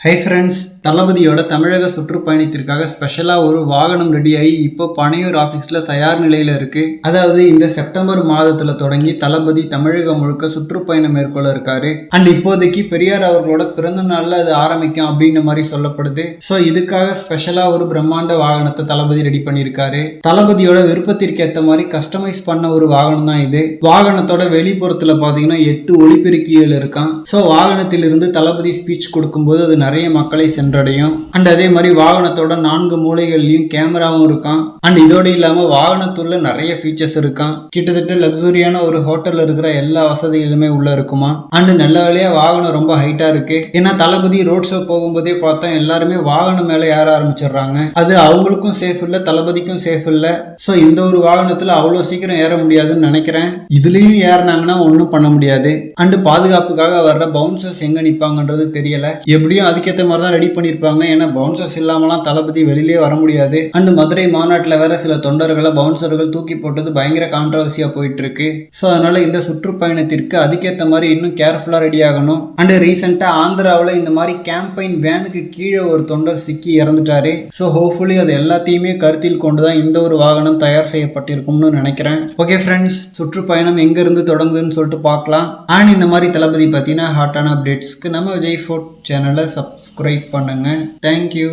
Hi friends தளபதியோட தமிழக சுற்றுப்பயணத்திற்காக ஸ்பெஷலாக ஒரு வாகனம் ரெடியாகி இப்போ பனையூர் ஆஃபீஸில் தயார் நிலையில் இருக்கு. அதாவது இந்த செப்டம்பர் மாதத்தில் தொடங்கி தளபதி தமிழகம் முழுக்க சுற்றுப்பயணம் மேற்கொள்ள இருக்காரு. அண்ட் இப்போதைக்கு பெரியார் அவர்களோட பிறந்த நாளில் அது ஆரம்பிக்கும் அப்படின்ற மாதிரி சொல்லப்படுது. ஸோ இதுக்காக ஸ்பெஷலாக ஒரு பிரம்மாண்ட வாகனத்தை தளபதி ரெடி பண்ணியிருக்காரு. தளபதியோட விருப்பத்திற்கு ஏற்ற மாதிரி கஸ்டமைஸ் பண்ண ஒரு வாகனம் தான் இது. வாகனத்தோட வெளிப்புறத்தில் பார்த்தீங்கன்னா எட்டு ஒளிபெருக்கிகள் இருக்கான். ஸோ வாகனத்திலிருந்து தளபதி ஸ்பீச் கொடுக்கும்போது அது நிறைய மக்களை சென்றடையும். அண்ட் அதே மாதிரி வாகனத்தோட நான்கு மூலைகள்லயும் கேமராவும் இருக்கான். அண்ட் இதோடு இல்லாம வாகனத்துள்ள நிறைய ஃபீச்சர்ஸ் இருக்கான். கிட்டத்தட்ட லக்ஸுரியான ஒரு ஹோட்டல்ல இருக்கிற எல்லா வசதிகளுமே உள்ள இருக்குமா? அண்ட் நல்ல வேலையா வாகனம் ரொம்ப ஹைட்டா இருக்கு. ஏன்னா தளபதி ரோட் ஷோ போகும்போதே பார்த்தா எல்லாருமே வாகனம் மேல ஏற ஆரம்பிச்சிடுறாங்க. அது அவங்களுக்கும் சேஃப் இல்ல தளபதிக்கும் சேஃப் இல்ல. ஸோ இந்த ஒரு வாகனத்துல அவ்வளோ சீக்கிரம் ஏற முடியாதுன்னு நினைக்கிறேன். இதுலயும் ஏறினாங்கன்னா ஒன்றும் பண்ண முடியாது. அண்ட் பாதுகாப்புக்காக வர்ற பவுன்சர்ஸ் எங்க நிப்பாங்கன்றது தெரியல. எப்படியும் அதுக்கேற்ற மாதிரி தான் ரெடி பண்ணியிருப்பாங்க ஏன்னா பவுன்சர்ஸ் இல்லாமலாம் தளபதி வெளியிலே வர முடியாது. அண்ட் மதுரை மாநாட்டில் வேற சில தொண்டர்களை பவுன்சர்கள் தூக்கி போட்டது பயங்கர கான்ட்ரவர்சியாக போயிட்டு இருக்கு ஸோ அதனால இந்த சுற்றுப்பயணத்திற்கு அதுக்கேற்ற மாதிரி இன்னும் கேர்ஃபுல்லாக ரெடி ஆகணும். அண்ட் ரீசெண்டாக ஆந்திராவில் இந்த மாதிரி கேம்பெயின் வேனுக்கு கீழே ஒரு தொண்டர் சிக்கி இறந்துட்டாரு. ஸோ ஹோப்ஃபுல்லி அது எல்லாத்தையுமே கருத்தில் கொண்டு தான் இந்த ஒரு வாகனம் தயார் செய்யப்பட்டிருக்கும்னு நினைக்கிறேன். ஓகே ஃப்ரெண்ட்ஸ் சுற்றுப்பயணம் எங்கேருந்து தொடங்குதுன்னு சொல்லிட்டு பார்க்கலாம். அண்ட் இந்த மாதிரி தளபதி பார்த்தீங்கன்னா ஹாட்டான அப்டேட்ஸ்க்கு நம்ம விஜய் ஃபோர்ட் சேனலை சப்ஸ்கிரைப் பண்ணுங்கள் தேங்க்யூ